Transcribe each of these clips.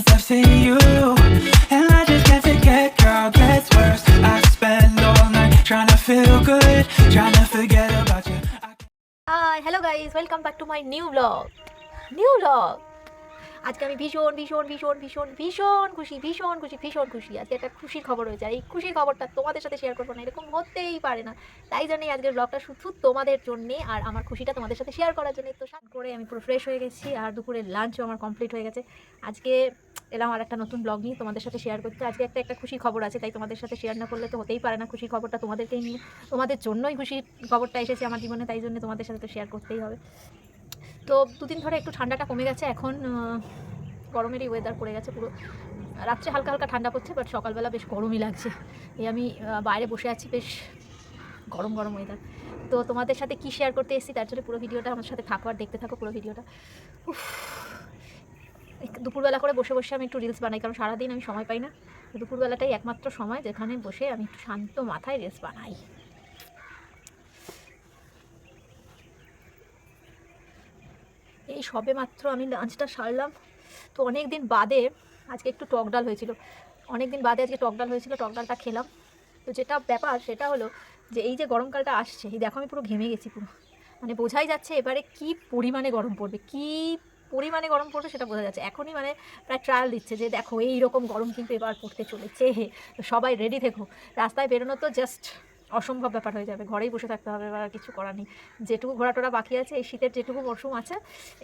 since I've seen you. And I just can't forget, girl, gets worse. I spend all night trying to feel good, trying to forget about you. Hi, hello guys, welcome back to my new vlog. New vlog. আজকে আমি ভীষণ ভীষণ ভীষণ ভীষণ ভীষণ খুশি ভীষণ খুশি ভীষণ খুশি। আজকে একটা খুশির খবর হয়েছে আর এই খুশির খবরটা তোমাদের সাথে শেয়ার করব না, এরকম হতেই পারে না। তাই জন্যই আজকের ব্লগটা শুধু তোমাদের জন্যে আর আমার খুশিটা তোমাদের সাথে শেয়ার করার জন্য। তো সাত করে আমি পুরো ফ্রেশ হয়ে গেছি আর দুপুরের লাঞ্চও আমার কমপ্লিট হয়ে গেছে। আজকে এলাম আর একটা নতুন ব্লগ নিয়ে তোমাদের সাথে শেয়ার করতে। আজকে একটা একটা খুশির খবর আছে, তাই তোমাদের সাথে শেয়ার না করলে তো হতেই পারে না খুশির খবরটা তোমাদেরকেই নিয়ে। তোমাদের জন্যই খুশির খবরটা এসেছে আমার জীবনে, তাই জন্য তোমাদের সাথে তো শেয়ার করতেই হবে। তো দুদিন ধরে একটু ঠান্ডাটা কমে গেছে, এখন গরমেরই ওয়েদার পড়ে গেছে পুরো। রাত্রে হালকা হালকা ঠান্ডা পড়ছে বাট সকালবেলা বেশ গরমই লাগছে। এই আমি বাইরে বসে আছি, বেশ গরম গরম ওয়েদার তো তোমাদের সাথে কি শেয়ার করতে এসেছি, তার জন্য পুরো ভিডিওটা আমার সাথে থাকো আর দেখতে থাকো পুরো ভিডিওটা। দুপুরবেলা করে বসে বসে আমি একটু রিলস বানাই, কারণ সারাদিন আমি সময় পাই না। দুপুরবেলাটাই একমাত্র সময় যেখানে বসে আমি একটু শান্ত মাথায় রিলস বানাই। এই সবে মাত্র আমি লাঞ্চটা সারলাম। তো অনেক দিন বাদে আজকে একটু টক ডাল হয়েছিল। অনেক দিন বাদে আজকে টক ডাল হয়েছিল, টক ডালটা খেলাম। তো যেটা ব্যাপার সেটা হলো যে এই যে গরমকালটা আসছে, এই দেখো আমি পুরো ঘেমে গেছি পুরো। মানে বোঝাই যাচ্ছে এবারে কি পরিমাণে গরম পড়বে, কি পরিমাণে গরম পড়বে সেটা বোঝা যাচ্ছে। এখনই মানে প্রায় ট্রায়াল দিচ্ছে যে দেখো এই রকম গরম কিন্তু এবার পড়তে চলেছে। তো সবাই রেডি থেকো। রাস্তায় বেরোনো তো জাস্ট অসম্ভব ব্যাপার হয়ে যাবে। ঘরেই বসে থাকতে হবে বা কিছু করার নেই। যেটুকু ঘোরাটোরা বাকি আছে, এই শীতের যেটুকু মরশুম আছে,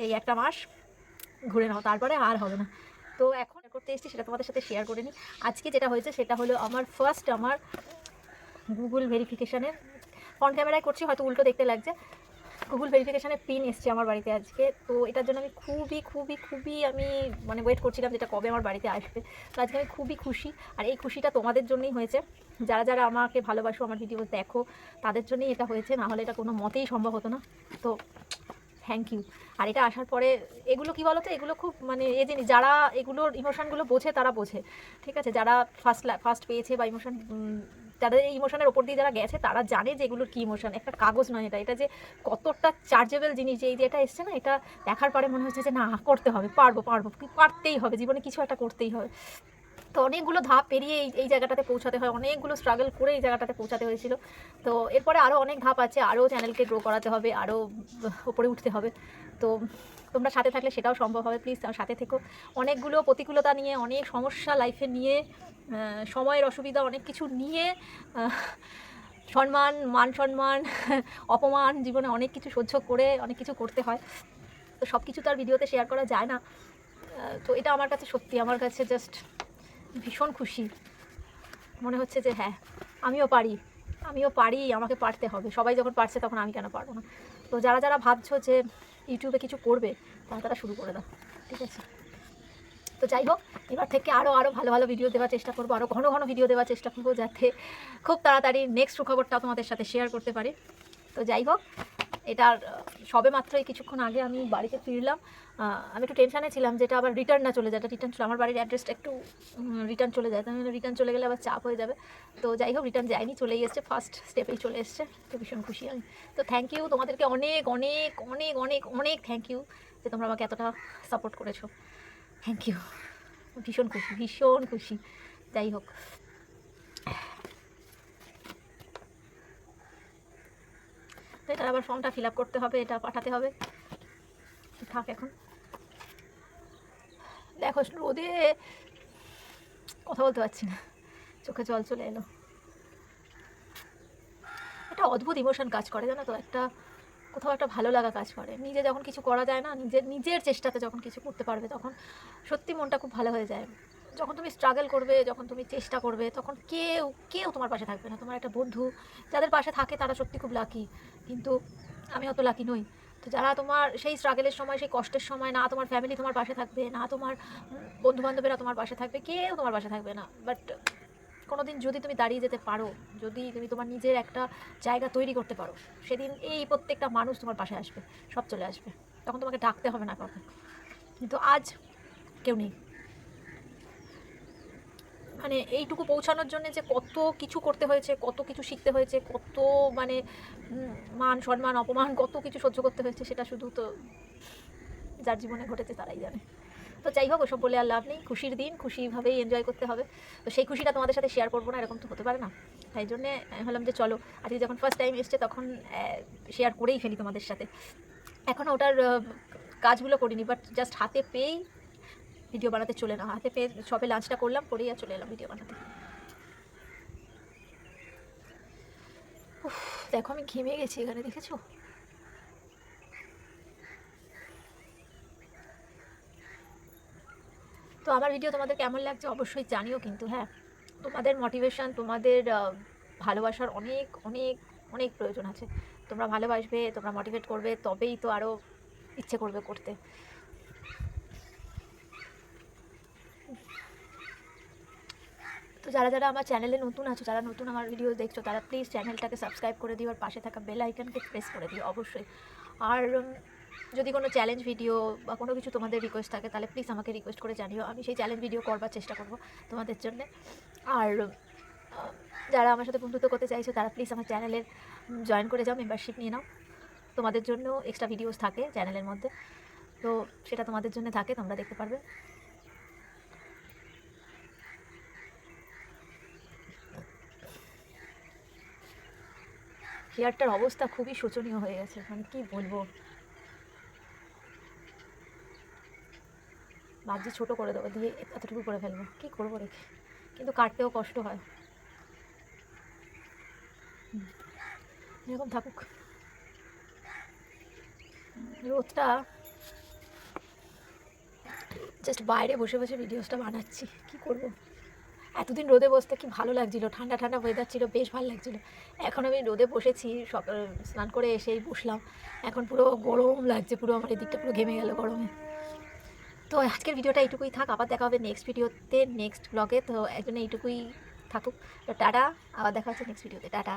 এই একটা মাস ঘুরে নাও, তারপরে আর হবে না। তো এখন করতে এসেছি সেটা তোমাদের সাথে শেয়ার করে নিই। আজকে যেটা হয়েছে সেটা হলো আমার ফার্স্ট আমার গুগল ভেরিফিকেশানের ফ্রন্ট ক্যামেরায় করছি, হয়তো উল্টো দেখতে লাগছে। গুগল ভেরিফিকেশানের পিন এসছে আমার বাড়িতে আজকে। তো এটার জন্য আমি খুবই খুবই খুবই আমি মানে ওয়েট করছিলাম যেটা কবে আমার বাড়িতে আসবে। তো আজকে আমি খুবই খুশি। আর এই খুশিটা তোমাদের জন্যই হয়েছে। যারা যারা আমাকে ভালোবাসো, আমার ভিডিও দেখো, তাদের জন্যই এটা হয়েছে। না হলে এটা কোনো মতেই সম্ভব হতো না। তো থ্যাংক ইউ আর এটা আসার পরে এগুলো কি বলতো? এগুলো খুব মানে এ জিনিস, যারা এগুলোর ইমোশনগুলো বোঝে, তারা বোঝে। ঠিক আছে? যারা ফার্স্ট ফার্স্ট পেয়েছে বা ইমোশন যাদের এই ইমোশনের ওপর দিয়ে যারা গেছে, তারা জানে যে এগুলোর কী ইমোশন একটা কাগজ নয় এটা এটা যে কতটা চার্জেবল জিনিস এই যে এটা এসছে না, এটা দেখার পরে মনে হচ্ছে যে না, করতে হবে, পারব পারব, পারতেই হবে, জীবনে কিছু একটা করতেই হবে। তো অনেকগুলো ধাপ পেরিয়ে এই এই জায়গাটাতে পৌঁছাতে হয়। অনেকগুলো স্ট্রাগল করে এই জায়গাটাতে পৌঁছাতে হয়েছিল। তো এরপরে আরও অনেক ধাপ আছে আরও চ্যানেলকে গ্রো করাতে হবে আরও ওপরে উঠতে হবে। তো তোমরা সাথে থাকলে সেটাও সম্ভব হবে। প্লিজ সাথে থেকো। অনেকগুলো প্রতিকূলতা নিয়ে, অনেক সমস্যা লাইফে নিয়ে সময়ের অসুবিধা, অনেক কিছু নিয়ে সম্মান, মান সম্মান, অপমান, জীবনে অনেক কিছু সহ্য করে, অনেক কিছু করতে হয়। তো সব কিছু তার ভিডিওতে শেয়ার করা যায় না। তো এটা আমার কাছে সত্যি। আমার কাছে জাস্ট ভীষণ খুশি। মনে হচ্ছে যে হ্যাঁ আমিও পারি। আমিও পারি, আমাকে পারতে হবে। সবাই যখন পারছে তখন আমি কেন পারব না? তো যারা যারা ভাবছ যে ইউটিউবে কিছু করবে, তারা তারা শুরু করে দাও, ঠিক আছে? তো যাই হোক, এবার থেকে আরও আরও ভালো ভালো ভিডিও দেওয়ার চেষ্টা করব আরও ঘন ঘন ভিডিও দেওয়ার চেষ্টা করব যাতে খুব তাড়াতাড়ি নেক্সট সুখবরটা তোমাদের সাথে শেয়ার করতে পারি। তো যাই হোক এটার সবে মাত্রই কিছুক্ষণ আগে আমি বাড়িতে ফিরলাম। আমি একটু টেনশানে ছিলাম যেটা আবার রিটার্ন না চলে যায় রিটার্ন চলে, আমার বাড়ির অ্যাড্রেসটা একটু রিটার্ন চলে যায়। তাহলে রিটার্ন চলে গেলে আবার চাপ হয়ে যাবে। তো যাই হোক রিটার্ন যায়নি, চলেই এসছে ফার্স্ট স্টেপেই চলে এসছে। তো ভীষণ খুশি আমি। তো থ্যাংক ইউ তোমাদেরকে অনেক অনেক অনেক অনেক অনেক থ্যাংক ইউ যে তোমরা আমাকে এতটা সাপোর্ট করেছ। থ্যাংক ইউ ভীষণ খুশি ভীষণ খুশি। যাই হোক। তো এটার আবার ফর্মটা ফিল করতে হবে, এটা পাঠাতে হবে। থাক এখন। দেখো, রোদে কথা বলতে পারছি না। চোখে জল চলে এলো। একটা অদ্ভুত ইমোশন কাজ করে, জানো তো? একটা কোথাও একটা ভালো লাগা কাজ করে। নিজে যখন কিছু করা যায় না, নিজের নিজের চেষ্টাতে যখন কিছু করতে পারবে, তখন সত্যি মনটা খুব ভালো হয়ে যায়। যখন তুমি স্ট্রাগল করবে, যখন তুমি চেষ্টা করবে, তখন কেউ কেউ তোমার পাশে থাকবে না। তোমার একটা বন্ধু, যাদের পাশে থাকে তারা সত্যি খুব লাকি কিন্তু আমি অত লাকি নই। তো যারা তোমার সেই স্ট্রাগলের সময়, সেই কষ্টের সময়, না তোমার ফ্যামিলি তোমার পাশে থাকবে, না তোমার বন্ধু বান্ধবেরা তোমার পাশে থাকবে, কেউ তোমার পাশে থাকবে না। বাট কোনোদিন যদি তুমি দাঁড়িয়ে যেতে পারো, যদি তুমি তোমার নিজের একটা জায়গা তৈরি করতে পারো, সেদিন এই প্রত্যেকটা মানুষ তোমার পাশে আসবে, সব চলে আসবে। তখন তোমাকে ডাকতে হবে না কাউকে। কিন্তু আজ কেউ নেই। মানে এইটুকু পৌঁছানোর জন্য যে কত কিছু করতে হয়েছে, কত কিছু শিখতে হয়েছে, কত মানে মান, সম্মান, অপমান, কত কিছু সহ্য করতে হয়েছে সেটা শুধু তো যার জীবনে ঘটেছে তারাই জানে। তো যাই হোক, ওসব বলে আর লাভ নেই। খুশির দিন, খুশিভাবেই এনজয় করতে হবে। তো সেই খুশিটা তোমাদের সাথে শেয়ার করব না, এরকম তো হতে পারে না। তাই জন্যে ভাবলাম যে চলো, আজকে যখন ফার্স্ট টাইম এসছে তখন শেয়ার করেই ফেলি তোমাদের সাথে। এখনও ওটার কাজগুলো করিনি বাট জাস্ট হাতে পেয়েই ভিডিও বানাতে চলে না। হাতে পেয়ে সবে লাঞ্চটা করলাম করেই চলে এলাম ভিডিও বানাতে। দেখো আমি ঘেমে গেছি এখানে, দেখেছ? তো আমার ভিডিও তোমাদের কেমন লাগছে অবশ্যই জানিও কিন্তু হ্যাঁ। তোমাদের মোটিভেশন তোমাদের ভালোবাসার অনেক অনেক অনেক প্রয়োজন আছে। তোমরা ভালোবাসবে, তোমরা মোটিভেট করবে, তবেই তো আরও ইচ্ছে করবে করতে। তো যারা যারা আমার চ্যানেলে নতুন আছো, যারা নতুন আমার ভিডিও দেখছ, তারা প্লিজ চ্যানেলটাকে সাবস্ক্রাইব করে দিও আর পাশে থাকা বেল আইকনকে প্রেস করে দিও অবশ্যই। আর যদি কোনো চ্যালেঞ্জ ভিডিও বা কোনো কিছু তোমাদের রিকোয়েস্ট থাকে, তাহলে প্লিজ আমাকে রিকোয়েস্ট করে জানিও। আমি সেই চ্যালেঞ্জ ভিডিও করবার চেষ্টা করব তোমাদের জন্য। আর যারা আমার সাথে বন্ধুত্ব করতে চাইছো, তারা প্লিজ আমার চ্যানেলের জয়েন করে যাও মেম্বারশিপ নিয়ে নাও। তোমাদের জন্য এক্সট্রা ভিডিওস থাকে চ্যানেলের মধ্যে। তো সেটা তোমাদের জন্য থাকে, তোমরা দেখতে পারবে। হেয়ারটার অবস্থা খুবই শোচনীয় হয়ে গেছে মানে কি বলব? ভাবছি ছোটো করে দেবো, দিয়ে এতটুকু করে ফেলব। কী করব রেখে কিন্তু কাটতেও কষ্ট হয়। এরকম থাকুক। রোদটা জাস্ট বাইরে বসে বসে ভিডিওসটা বানাচ্ছি, কি করব? এতদিন রোদে বসতে কি ভালো লাগছিল? ঠান্ডা ঠান্ডা ওয়েদার ছিল, বেশ ভালো লাগছিল। এখন আমি রোদে বসেছি সকাল স্নান করে এসেই বসলাম। এখন পুরো গরম লাগছে, পুরো আমার এদিকটা পুরো ঘেমে গেল গরমে। তো আজকের ভিডিওটা এইটুকুই থাক, আবার দেখা হবে নেক্সট ভিডিওতে নেক্সট ব্লগে তো একজন এইটুকুই থাকুক। তো টাটা, আবার দেখা হচ্ছে নেক্সট ভিডিওতে। টাটা।